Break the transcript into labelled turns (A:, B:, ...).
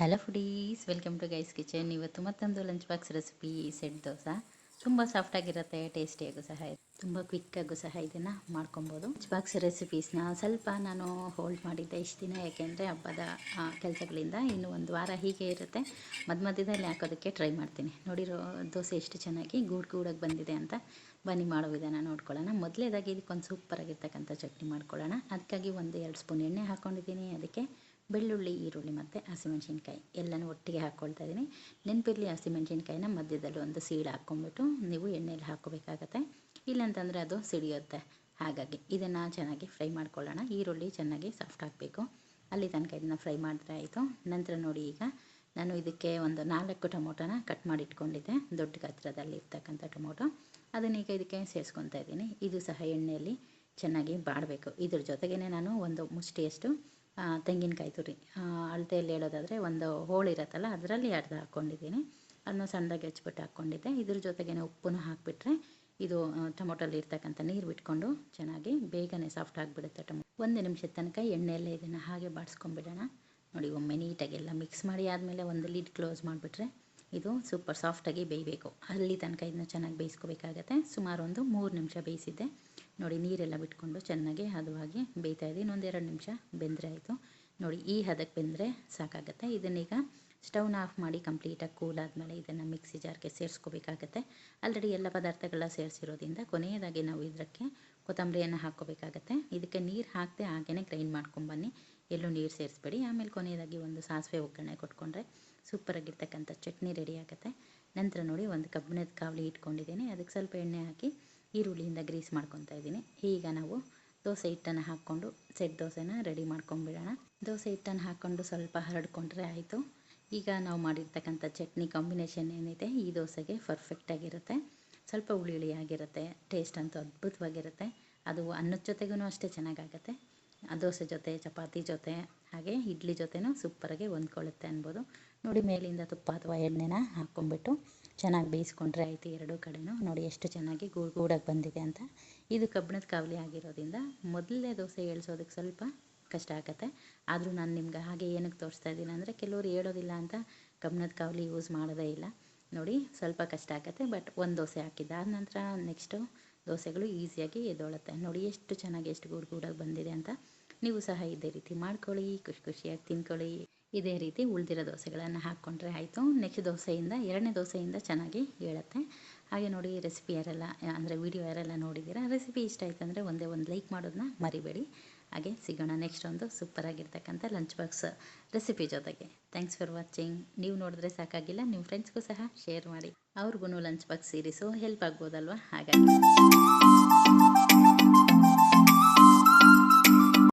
A: Hello foodies welcome to guys kitchen ಇವತ್ತು ಮತ್ತೊಂದು lunch box recipe set dosa. ತುಂಬ ಸಾಫ್ಟಾಗಿರುತ್ತೆ ಟೇಸ್ಟಿಯಾಗೂ ಸಹ ಇದೆ. ತುಂಬ ಕ್ವಿಕ್ಕಾಗೂ ಸಹ ಇದನ್ನು ಮಾಡ್ಕೊಬೋದು. ಲಂಚ್ ಬಾಕ್ಸ್ ರೆಸಿಪೀಸ್ನ ಸ್ವಲ್ಪ ನಾನು ಹೋಲ್ಡ್ ಮಾಡಿದ್ದೆ ಇಷ್ಟು ದಿನ, ಯಾಕೆಂದರೆ ಹಬ್ಬದ ಕೆಲಸಗಳಿಂದ ಇನ್ನು ಒಂದು ವಾರ ಹೀಗೆ ಇರುತ್ತೆ. ಮಧ್ಯ ಮಧ್ಯದಲ್ಲಿ ಹಾಕೋದಕ್ಕೆ ಟ್ರೈ ಮಾಡ್ತೀನಿ. ನೋಡಿರೋ ದೋಸೆ ಎಷ್ಟು ಚೆನ್ನಾಗಿ ಗೂಡ್ ಗೂಡಾಗಿ ಬಂದಿದೆ ಅಂತ ಬನ್ನಿ ಮಾಡೋ ವಿಧಾನ ನೋಡ್ಕೊಳ್ಳೋಣ. ಮೊದಲೇದಾಗಿ ಇದಕ್ಕೊಂದು ಸೂಪರಾಗಿರ್ತಕ್ಕಂಥ ಚಟ್ನಿ ಮಾಡ್ಕೊಳ್ಳೋಣ. ಅದಕ್ಕಾಗಿ ಒಂದು ಎರಡು ಸ್ಪೂನ್ ಎಣ್ಣೆ ಹಾಕ್ಕೊಂಡಿದ್ದೀನಿ ಅದಕ್ಕೆ ಬೆಳ್ಳುಳ್ಳಿ, ಈರುಳ್ಳಿ ಮತ್ತು ಹಸಿಮೆಣ್ಸಿನ್ಕಾಯಿ ಎಲ್ಲನೂ ಒಟ್ಟಿಗೆ ಹಾಕ್ಕೊಳ್ತಾ ಇದ್ದೀನಿ. ನೆನಪಿರಲಿ ಹಸಿಮೆಣ್ಸಿನ್ಕಾಯಿನ ಮಧ್ಯದಲ್ಲಿ ಒಂದು ಸೀಳು ಹಾಕ್ಕೊಂಬಿಟ್ಟು ನೀವು ಎಣ್ಣೆಯಲ್ಲಿ ಹಾಕ್ಕೋಬೇಕಾಗತ್ತೆ. ಇಲ್ಲಾಂತಂದರೆ ಅದು ಸಿಡಿಯುತ್ತೆ. ಹಾಗಾಗಿ ಇದನ್ನು ಚೆನ್ನಾಗಿ ಫ್ರೈ ಮಾಡ್ಕೊಳ್ಳೋಣ. ಈರುಳ್ಳಿ ಚೆನ್ನಾಗಿ ಸಾಫ್ಟ್ ಆಗಬೇಕು. ಅಲ್ಲಿ ತನಕ ಇದನ್ನು ಫ್ರೈ ಮಾಡಿದ್ರೆ ಆಯಿತು. ನಂತರ ನೋಡಿ ಈಗ ನಾನು ಇದಕ್ಕೆ ಒಂದು ನಾಲ್ಕು ಟೊಮೊಟೊನ ಕಟ್ ಮಾಡಿ ಇಟ್ಕೊಂಡಿದ್ದೆ ದೊಡ್ಡ ಗಾತ್ರದಲ್ಲಿ ಇರ್ತಕ್ಕಂಥ ಟೊಮೊಟೊ. ಅದನ್ನೀಗ ಇದಕ್ಕೆ ಸೇರಿಸ್ಕೊತಾ ಇದ್ದೀನಿ. ಇದು ಸಹ ಎಣ್ಣೆಯಲ್ಲಿ ಚೆನ್ನಾಗಿ ಬಾಡಬೇಕು. ಇದ್ರ ಜೊತೆಗೇ ನಾನು ಒಂದು ಮುಷ್ಟಿಯಷ್ಟು ತೆಂಗಿನಕಾಯಿ ತುರಿ. ಅಳತೆಯಲ್ಲಿ ಹೇಳೋದಾದರೆ ಒಂದು ಹೋಳಿರುತ್ತಲ್ಲ ಅದರಲ್ಲಿ ಅರ್ಧ ಹಾಕ್ಕೊಂಡಿದ್ದೀನಿ. ಅದನ್ನ ಸಣ್ಣದಾಗಿ ಹಚ್ಬಿಟ್ಟು ಹಾಕ್ಕೊಂಡಿದ್ದೆ. ಇದ್ರ ಜೊತೆಗೇ ಉಪ್ಪನ್ನು ಹಾಕಿಬಿಟ್ರೆ ಇದು ಟೊಮೊಟೊಲಿ ಇರ್ತಕ್ಕಂಥ ನೀರು ಬಿಟ್ಕೊಂಡು ಚೆನ್ನಾಗಿ ಬೇಗನೆ ಸಾಫ್ಟ್ ಆಗಿಬಿಡುತ್ತೆ ಟೊಮೊ. ಒಂದು ನಿಮಿಷದ ತನಕ ಎಣ್ಣೆಯಲ್ಲೇ ಇದನ್ನು ಹಾಗೆ ಬಾಡಿಸ್ಕೊಂಬಿಡೋಣ ನೋಡಿ, ಒಮ್ಮೆ ನೀಟಾಗಿ ಎಲ್ಲ ಮಿಕ್ಸ್ ಮಾಡಿ ಆದಮೇಲೆ ಒಂದು ಲೀಡ್ ಕ್ಲೋಸ್ ಮಾಡಿಬಿಟ್ರೆ ಇದು ಸೂಪರ್ ಸಾಫ್ಟಾಗಿ ಬೇಯಬೇಕು. ಅಲ್ಲಿ ತನಕ ಇದನ್ನ ಚೆನ್ನಾಗಿ ಬೇಯಿಸ್ಕೋಬೇಕಾಗತ್ತೆ. ಸುಮಾರು ಒಂದು ಮೂರು ನಿಮಿಷ ಬೇಯಿಸಿದ್ದೆ. ನೋಡಿ, ನೀರೆಲ್ಲ ಬಿಟ್ಕೊಂಡು ಚೆನ್ನಾಗಿ ಹದವಾಗಿ ಬೇಯ್ತಾ ಇದೆ ಇನ್ನೊಂದು ಎರಡು ನಿಮಿಷ ಬೆಂದರೆ ಆಯಿತು. ನೋಡಿ, ಈ ಹದಕ್ಕೆ ಬೆಂದರೆ ಸಾಕಾಗುತ್ತೆ. ಇದನ್ನೀಗ ಸ್ಟವ್ನ ಆಫ್ ಮಾಡಿ ಕಂಪ್ಲೀಟಾಗಿ ಕೂಲ್ ಆದಮೇಲೆ ಇದನ್ನು ಮಿಕ್ಸಿ ಜಾರ್ಗೆ ಸೇರಿಸ್ಕೋಬೇಕಾಗತ್ತೆ. ಆಲ್ರೆಡಿ ಎಲ್ಲ ಪದಾರ್ಥಗಳನ್ನ ಸೇರಿಸಿರೋದ್ರಿಂದ ಕೊನೆಯದಾಗಿ ನಾವು ಇದಕ್ಕೆ ಕೊತ್ತಂಬರಿಯನ್ನು ಹಾಕ್ಕೋಬೇಕಾಗತ್ತೆ. ಇದಕ್ಕೆ ನೀರು ಹಾಕದೆ ಹಾಗೇ ಗ್ರೈಂಡ್ ಮಾಡ್ಕೊಂಬನ್ನಿ ಎಲ್ಲೂ ನೀರು ಸೇರಿಸ್ಬೇಡಿ. ಆಮೇಲೆ ಕೊನೆಯದಾಗಿ ಒಂದು ಸಾಸಿವೆ ಒಗ್ಗರಣೆ ಕೊಟ್ಕೊಂಡ್ರೆ ಸೂಪರಾಗಿರ್ತಕ್ಕಂಥ ಚಟ್ನಿ ರೆಡಿ ಆಗುತ್ತೆ. ನಂತರ ನೋಡಿ, ಒಂದು ಕಬ್ಬಿಣದ ಕಾವಲಿ ಇಟ್ಕೊಂಡಿದ್ದೀನಿ. ಅದಕ್ಕೆ ಸ್ವಲ್ಪ ಎಣ್ಣೆ ಹಾಕಿ ಈರುಳ್ಳಿಯಿಂದ ಗ್ರೀಸ್ ಮಾಡ್ಕೊತಾ ಇದ್ದೀನಿ. ಈಗ ನಾವು ದೋಸೆ ಹಿಟ್ಟನ್ನು ಹಾಕ್ಕೊಂಡು ಸೆಟ್ ದೋಸೆನ ರೆಡಿ ಮಾಡ್ಕೊಂಡ್ಬಿಡೋಣ ದೋಸೆ ಹಿಟ್ಟನ್ನು ಹಾಕ್ಕೊಂಡು ಸ್ವಲ್ಪ ಹರಡ್ಕೊಂಡ್ರೆ ಆಯಿತು. ಈಗ ನಾವು ಮಾಡಿರ್ತಕ್ಕಂಥ ಚಟ್ನಿ ಕಾಂಬಿನೇಷನ್ ಏನಿದೆ, ಈ ದೋಸೆಗೆ ಪರ್ಫೆಕ್ಟಾಗಿರುತ್ತೆ ಸ್ವಲ್ಪ ಹುಳಿ ಹುಳಿಯಾಗಿರುತ್ತೆ ಟೇಸ್ಟ್ ಅಂತೂ ಅದ್ಭುತವಾಗಿರುತ್ತೆ. ಅದು ಅನ್ನದ ಜೊತೆಗೂ ಅಷ್ಟೇ ಚೆನ್ನಾಗಾಗುತ್ತೆ. ದೋಸೆ ಜೊತೆ, ಚಪಾತಿ ಜೊತೆ, ಹಾಗೆ ಇಡ್ಲಿ ಜೊತೆನೂ ಸೂಪರಾಗಿ ಹೊಂದ್ಕೊಳ್ಳುತ್ತೆ ಅನ್ಬೋದು. ನೋಡಿ ಮೇಲಿಂದ ತುಪ್ಪ ಅಥವಾ ಎಣ್ಣೆನ ಹಾಕ್ಕೊಂಬಿಟ್ಟು ಚೆನ್ನಾಗಿ ಬೇಯಿಸ್ಕೊಂಡ್ರೆ ಆಯಿತು ಎರಡೂ ಕಡೆನೂ. ನೋಡಿ ಎಷ್ಟು ಚೆನ್ನಾಗಿ ಗೂಡು ಗೂಡಾಗಿ ಬಂದಿದೆ ಅಂತ. ಇದು ಕಬ್ಬಿಣದ ಕಾವಲಿ ಆಗಿರೋದ್ರಿಂದ ಮೊದಲನೇ ದೋಸೆ ಏಳ್ಸೋದಕ್ಕೆ ಸ್ವಲ್ಪ ಕಷ್ಟ ಆಗುತ್ತೆ. ಆದರೂ ನಾನು ನಿಮ್ಗೆ ಹಾಗೆ ಏನಕ್ಕೆ ತೋರಿಸ್ತಾ ಇದ್ದೀನಿ ಅಂದರೆ ಕೆಲವರು ಹೇಳೋದಿಲ್ಲ ಅಂತ ಕಬ್ಬಿಣದ ಕಾವಲಿ ಯೂಸ್ ಮಾಡೋದೇ ಇಲ್ಲ. ನೋಡಿ ಸ್ವಲ್ಪ ಕಷ್ಟ ಆಗುತ್ತೆ ಬಟ್ ಒಂದು ದೋಸೆ ಹಾಕಿದ್ದೆ. ಆದ ನಂತರ ನೆಕ್ಸ್ಟು ದೋಸೆಗಳು ಈಸಿಯಾಗಿ ಎದ್ದೊಳುತ್ತೆ. ನೋಡಿ ಎಷ್ಟು ಚೆನ್ನಾಗಿ ಎಷ್ಟು ಗೂಡು ಗೂಡಾಗಿ ಬಂದಿದೆ ಅಂತ. ನೀವು ಸಹ ಇದೇ ರೀತಿ ಮಾಡ್ಕೊಳ್ಳಿ, ಖುಷಿ ಖುಷಿಯಾಗಿ ತಿನ್ಕೊಳ್ಳಿ. ಇದೇ ರೀತಿ ಉಳಿದಿರೋ ದೋಸೆಗಳನ್ನು ಹಾಕ್ಕೊಂಡ್ರೆ ಆಯಿತು. ನೆಕ್ಸ್ಟ್ ದೋಸೆಯಿಂದ, ಎರಡನೇ ದೋಸೆಯಿಂದ ಚೆನ್ನಾಗಿ ಹೇಳುತ್ತೆ ಹಾಗೆ ನೋಡಿ ರೆಸಿಪಿ ಯಾರೆಲ್ಲ, ಅಂದರೆ ವಿಡಿಯೋ ಯಾರೆಲ್ಲ ನೋಡಿದ್ದೀರಾ ರೆಸಿಪಿ ಇಷ್ಟ ಆಯ್ತು ಅಂದರೆ ಒಂದೇ ಒಂದು ಲೈಕ್ ಮಾಡೋದನ್ನ ಮರಿಬೇಡಿ. ಹಾಗೆ ಸಿಗೋಣ ನೆಕ್ಸ್ಟ್ ಒಂದು ಸೂಪರಾಗಿರ್ತಕ್ಕಂಥ ಲಂಚ್ ಬಾಕ್ಸ್ ರೆಸಿಪಿ ಜೊತೆಗೆ. ಥ್ಯಾಂಕ್ಸ್ ಫಾರ್ ವಾಚಿಂಗ್ ನೀವು ನೋಡಿದ್ರೆ ಸಾಕಾಗಿಲ್ಲ, ನಿಮ್ಮ ಫ್ರೆಂಡ್ಸ್ಗೂ ಸಹ ಶೇರ್ ಮಾಡಿ. ಅವ್ರಿಗೂ ಲಂಚ್ ಬಾಕ್ಸ್ ಸೀರೀಸು ಹೆಲ್ಪ್ ಆಗ್ಬೋದಲ್ವಾ? ಹಾಗಾಗಿ.